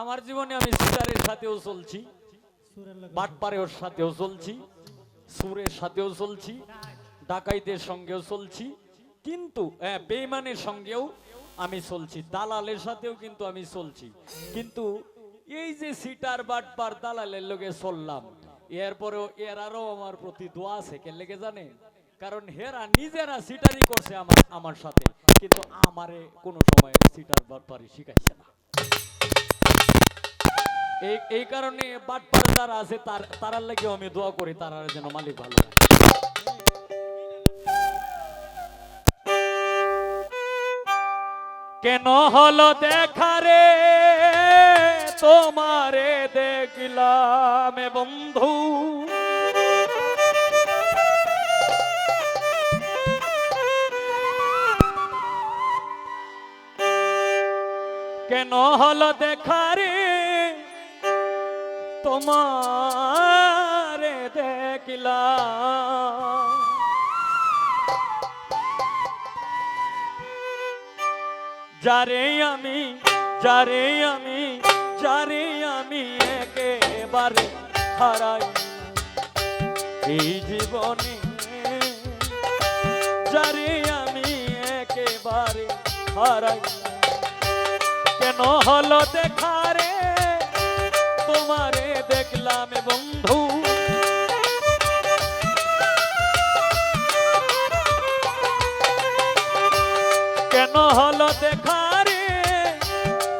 আমার জীবনে আমি সিটারের সাথেও চলছি। লোক সাথেও চলছি। সুরের সাথেও চলছি। ডাকাইতের সঙ্গেও চলছি। কিন্তু হ্যাঁ বেইমানের সঙ্গেও আমি চলছি। দালালের সাথেও কিন্তু আমি চলছি। কিন্তু এই যে সিটার বাটপার দালালের লোকে চললাম এরপরেও এরারও আমার প্রতি দোয়া আছে। কে লেগে জানে? কারণ হেরা নিজেরা সিটারই করছে আমার আমার সাথে। কিন্তু আমারে কোনো সময় সিটার বাটপারি শিখাইছে না। এই এই কারণে বাটপার যারা আছে তার, তারার লাগেও আমি দোয়া করি, তারা যেন মালিক ভালো। কেন হলো দেখারে তোমারে দেখলাম বন্ধু। কেন হলো দেখারে তোমারে দেখলাম। যারে আমি যারে আমি যারে আমি একেবারে হারাই এই জীবনে। যারে আমি একেবারে হারাই। কেন হলো দেখারে? দেখলাম বন্ধু। কেন হলো দেখারে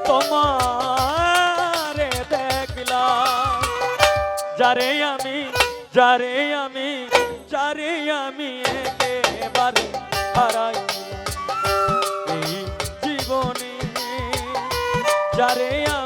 তোমারে দেখলাম। যারে আমি যারে আমি যারে আমি একেবারে হারাই এই জীবনে যারে আমি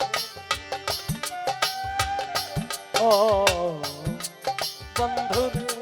বন্ধুরে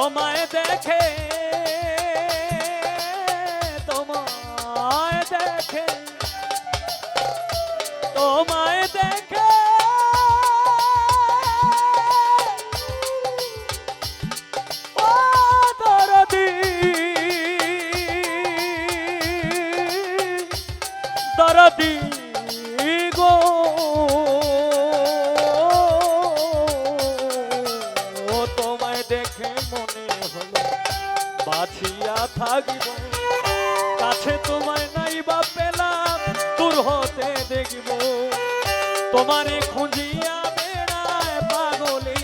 তোমায় দেখে তোমায় দেখে তোমায় দেখে হলো থাকিব। কাছে তোমায় নাই বা পেলাম, দূর হতে দেখব। তোমারে খুঁজিয়া বেড়ায় পাগলি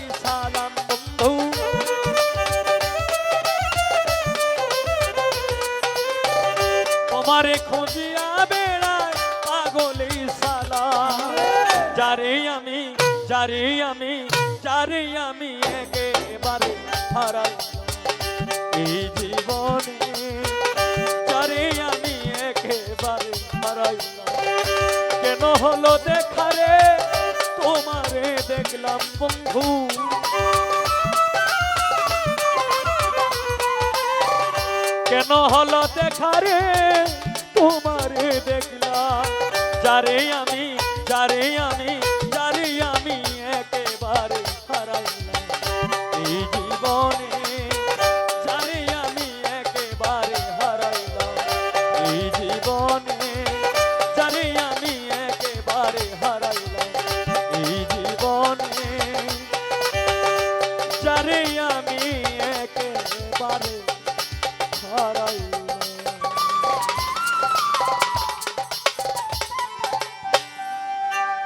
তোমারে খুঁজিয়া বেড়ায় পাগলি সালাম। যারে আমি যারে আমি যারে আমি একেবারে হারাই জীবনে, যারে আমি একেবারে হারাইলাম। কেন হলো দেখারে তোমারে দেখলাম বন্ধু। কেন হলো দেখারে তোমারে দেখলাম। যারে আমি যারে আমি